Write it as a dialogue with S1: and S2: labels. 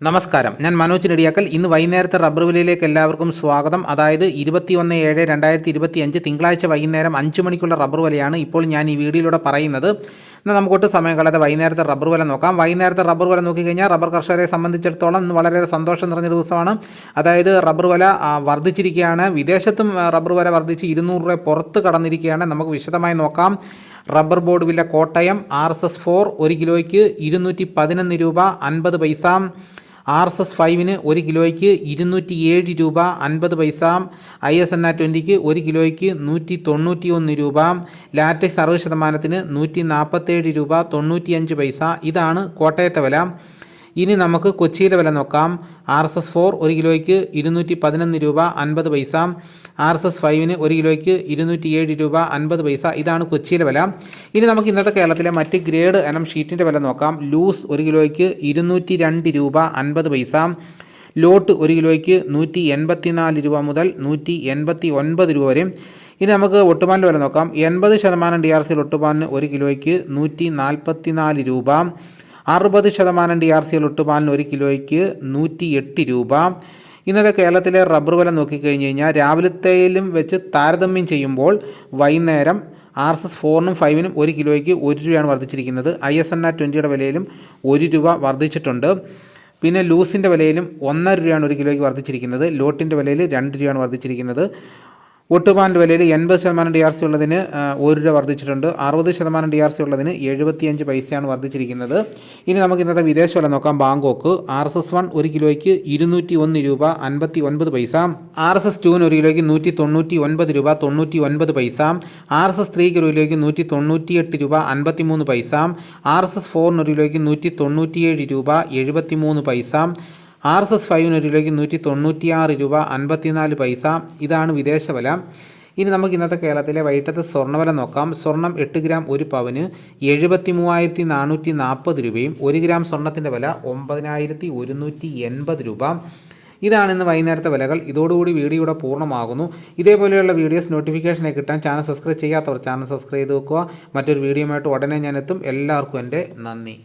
S1: നമസ്കാരം. ഞാൻ മനോജ് നെടിയാക്കൽ. ഇന്ന് വൈകുന്നേരത്തെ റബ്ബർ വിലയിലേക്ക് എല്ലാവർക്കും സ്വാഗതം. അതായത് ഇരുപത്തി ഒന്ന് ഏഴ് രണ്ടായിരത്തി ഇരുപത്തി അഞ്ച് തിങ്കളാഴ്ച വൈകുന്നേരം അഞ്ച് മണിക്കുള്ള റബ്ബർ വിലയാണ് ഇപ്പോൾ ഞാൻ ഈ വീഡിയോയിലൂടെ പറയുന്നത്. എന്നാൽ നമുക്കൊട്ട് സമയം കളയാതെ വൈകുന്നേരത്തെ റബ്ബർ വില നോക്കാം. വൈകുന്നേരത്തെ റബ്ബർ വില നോക്കിക്കഴിഞ്ഞാൽ റബ്ബർ കർഷകരെ സംബന്ധിച്ചിടത്തോളം ഇന്ന് വളരെ സന്തോഷം നിറഞ്ഞ ദിവസമാണ്. അതായത് റബ്ബർ വില വർദ്ധിച്ചിരിക്കുകയാണ്. വിദേശത്തും റബ്ബർ വില വർദ്ധിച്ച് ഇരുന്നൂറ് രൂപ പുറത്ത് കടന്നിരിക്കുകയാണ്. നമുക്ക് വിശദമായി നോക്കാം. റബ്ബർ ബോർഡ് വില Kottayam R S S four ഒരു കിലോയ്ക്ക് ഇരുന്നൂറ്റി പതിനൊന്ന് രൂപ അൻപത് പൈസ. ആർ എസ് എസ് ഫൈവിന് ഒരു കിലോയ്ക്ക് ഇരുന്നൂറ്റി ഏഴ് രൂപ അൻപത് പൈസ ഐ എസ് എൻ ആർ ട്വന്റിക്ക് ഒരു കിലോയ്ക്ക് നൂറ്റി തൊണ്ണൂറ്റി ഒന്ന് രൂപ ലാറ്റക്സ് അറുപത് ശതമാനത്തിന് നൂറ്റി നാൽപ്പത്തേഴ് രൂപ തൊണ്ണൂറ്റിയഞ്ച് പൈസ. ഇതാണ് കോട്ടയത്തെ വില. ഇനി നമുക്ക് കൊച്ചിയിലെ വില നോക്കാം. ആർ എസ് എസ് ഫോർ ഒരു കിലോയ്ക്ക് ഇരുന്നൂറ്റി പതിനൊന്ന് രൂപ അൻപത് പൈസ. ആർ എസ് എസ് ഫൈവിന് ഒരു കിലോയ്ക്ക് ഇരുന്നൂറ്റി ഏഴ് രൂപ അൻപത് പൈസ. ഇതാണ് കൊച്ചിയിലെ വില. ഇനി നമുക്ക് ഇന്നത്തെ കേരളത്തിലെ മറ്റ് ഗ്രേഡ് എനം ഷീറ്റിന്റെ വില നോക്കാം. ലൂസ് ഒരു കിലോയ്ക്ക് ഇരുന്നൂറ്റി രണ്ട് രൂപ അൻപത് പൈസ. ലോട്ട് ഒരു കിലോയ്ക്ക് നൂറ്റി എൺപത്തിനാല് രൂപ മുതൽ നൂറ്റി എൺപത്തി ഒൻപത് രൂപ വരെ. ഇനി നമുക്ക് ഒട്ടുപാലിന്റെ വില നോക്കാം. എൺപത് ശതമാനം ഡി ആർ സിയിൽ ഒട്ടുപാലിന് ഒരു കിലോയ്ക്ക് നൂറ്റി നാൽപ്പത്തി നാല് രൂപ. അറുപത് ശതമാനം ഡി ആർ സി ഒട്ടുപാലിന് ഒരു കിലോയ്ക്ക് നൂറ്റി എട്ട് രൂപ. ഇന്നത്തെ കേരളത്തിലെ റബ്ബർ വില നോക്കിക്കഴിഞ്ഞ് കഴിഞ്ഞാൽ രാവിലത്തെയിലും വെച്ച് താരതമ്യം ചെയ്യുമ്പോൾ വൈകുന്നേരം ആർ എസ് എസ് ഫോറിനും ഫൈവിനും ഒരു കിലോയ്ക്ക് ഒരു രൂപയാണ് വർദ്ധിച്ചിരിക്കുന്നത്. ഐ എസ് എൻ ആർ ട്വന്റിയുടെ വിലയിലും ഒരു രൂപ വർദ്ധിച്ചിട്ടുണ്ട്. പിന്നെ ലൂസിന്റെ വിലയിലും ഒന്നര രൂപയാണ് ഒരു കിലോയ്ക്ക് വർദ്ധിച്ചിരിക്കുന്നത്. ലോട്ടിന്റെ വിലയിൽ രണ്ട് രൂപയാണ് വർദ്ധിച്ചിരിക്കുന്നത്. ഒട്ടുപാലിന്റെ വിലയിൽ എൺപത് ശതമാനം ഡി ആർ സി ഉള്ളതിന് ഒരു രൂപ വർദ്ധിച്ചിട്ടുണ്ട്. അറുപത് ശതമാനം ഡി ആർ സി ഉള്ളതിന് എഴുപത്തിയഞ്ച് പൈസയാണ് വർദ്ധിച്ചിരിക്കുന്നത്. ഇനി നമുക്ക് ഇന്നത്തെ വിദേശ വില നോക്കാം. Bangkok R S S one ഒരു കിലോയ്ക്ക് ഇരുന്നൂറ്റി ഒന്ന് രൂപ അൻപത്തി ഒൻപത് പൈസ ആർ എസ് എസ് ടുവിന് ഒരു കിലോയ്ക്ക് നൂറ്റി തൊണ്ണൂറ്റി ഒൻപത് രൂപ തൊണ്ണൂറ്റി ഒൻപത് പൈസ ആർ എസ് എസ് ത്രീക്ക് ഒരു കിലോയ്ക്ക് നൂറ്റി തൊണ്ണൂറ്റിയെട്ട് രൂപ അൻപത്തി മൂന്ന് പൈസ ആർ എസ് എസ് ഫോറിന് ഒരു കിലോയ്ക്ക് നൂറ്റി തൊണ്ണൂറ്റിയേഴ് രൂപ എഴുപത്തി മൂന്ന് പൈസ. ആർ എസ് എസ് ഫൈവിന് ഒരു കിലോയ്ക്ക് നൂറ്റി തൊണ്ണൂറ്റിയാറ് രൂപ അൻപത്തിനാല് പൈസ. ഇതാണ് വിദേശ വില. ഇനി നമുക്ക് ഇന്നത്തെ കേരളത്തിലെ വൈകിട്ടത്തെ സ്വർണവില നോക്കാം. സ്വർണം എട്ട് ഗ്രാം ഒരു പവന് എഴുപത്തി മൂവായിരത്തി നാനൂറ്റി നാൽപ്പത് രൂപയും ഒരു ഗ്രാം സ്വർണത്തിന്റെ വില ഒമ്പതിനായിരത്തി ഒരുന്നൂറ്റി എൺപത് രൂപ. ഇതാണ് ഇന്ന് വൈകുന്നേരത്തെ വിലകൾ. ഇതോടുകൂടി വീഡിയോ ഇവിടെ പൂർണമാകുന്നു. ഇതേപോലെയുള്ള വീഡിയോസ് നോട്ടിഫിക്കേഷനെ കിട്ടാൻ ചാനൽ സബ്സ്ക്രൈബ് ചെയ്യാത്തവർ ചാനൽ സബ്സ്ക്രൈബ് ചെയ്ത് വെക്കുക. മറ്റൊരു വീഡിയോയുമായിട്ട് ഉടനെ ഞാൻ എത്തും. എല്ലാവർക്കും എന്റെ നന്ദി.